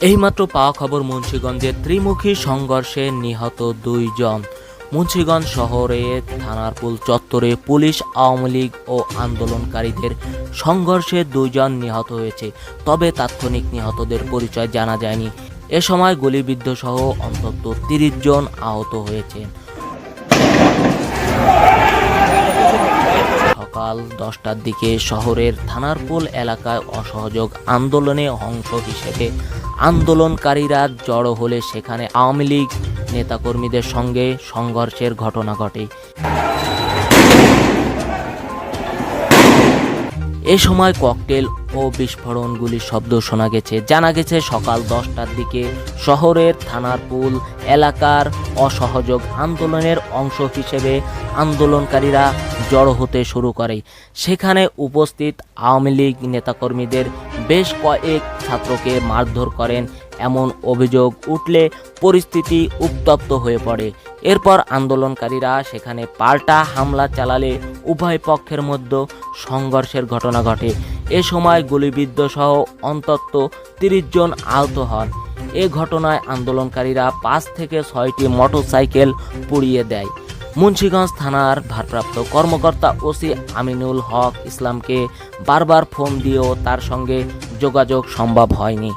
এইমাত্র পাওয়া খবর মুন্সিগঞ্জের ত্রিমুখী সংঘর্ষে নিহত দুইজন। মুন্সিগঞ্জ শহরে থানারপুল চত্বরে পুলিশ, আওয়ামী লীগ ও আন্দোলনকারীদের সংঘর্ষে দুইজন নিহত হয়েছে, তবে তাৎক্ষণিক নিহতদের পরিচয় জানা যায়নি। এ সময় গুলিবিদ্ধ সহ অন্তত তিরিশ জন আহত হয়েছেন। সকাল দশটার দিকে শহরের থানারপুল এলাকায় অসহযোগ আন্দোলনে অংশ হিসেবে আন্দোলনকারীরা জড়ো হলে সেখানে আওয়ামী লীগ নেতাকর্মীদের সঙ্গে সংঘর্ষের ঘটনা ঘটে। এ সময় ককটেল ও বিস্ফোরণগুলির শব্দ শোনা গেছে। জানা গেছে সকাল দশটার দিকে শহরের থানারপুল এলাকার অসহযোগ আন্দোলনের অংশ হিসেবে আন্দোলনকারীরা জড়ো হতে শুরু করে। সেখানে উপস্থিত আওয়ামী লীগ নেতাকর্মীদের বেশ কয়েক ছাত্রকে মারধর করেন। এমন অভিযোগ উঠলে পরিস্থিতি উত্তপ্ত হয়ে পড়ে। এরপর আন্দোলনকারীরা সেখানে পাল্টা হামলা চালালে উভয় পক্ষের মধ্যে সংঘর্ষের ঘটনা ঘটে। এ সময় গুলিবিদ্ধ সহ অন্তত তিরিশ জন আহত হন। এ ঘটনায় আন্দোলনকারীরা পাঁচ থেকে ছয়টি মোটরসাইকেল পুড়িয়ে দেয়। মুন্সীগঞ্জ থানার ভারপ্রাপ্ত কর্মকর্তা ওসি আমিনুল হক ইসলামকে বারবার ফোন দিয়েও তার সঙ্গে যোগাযোগ সম্ভব হয়নি।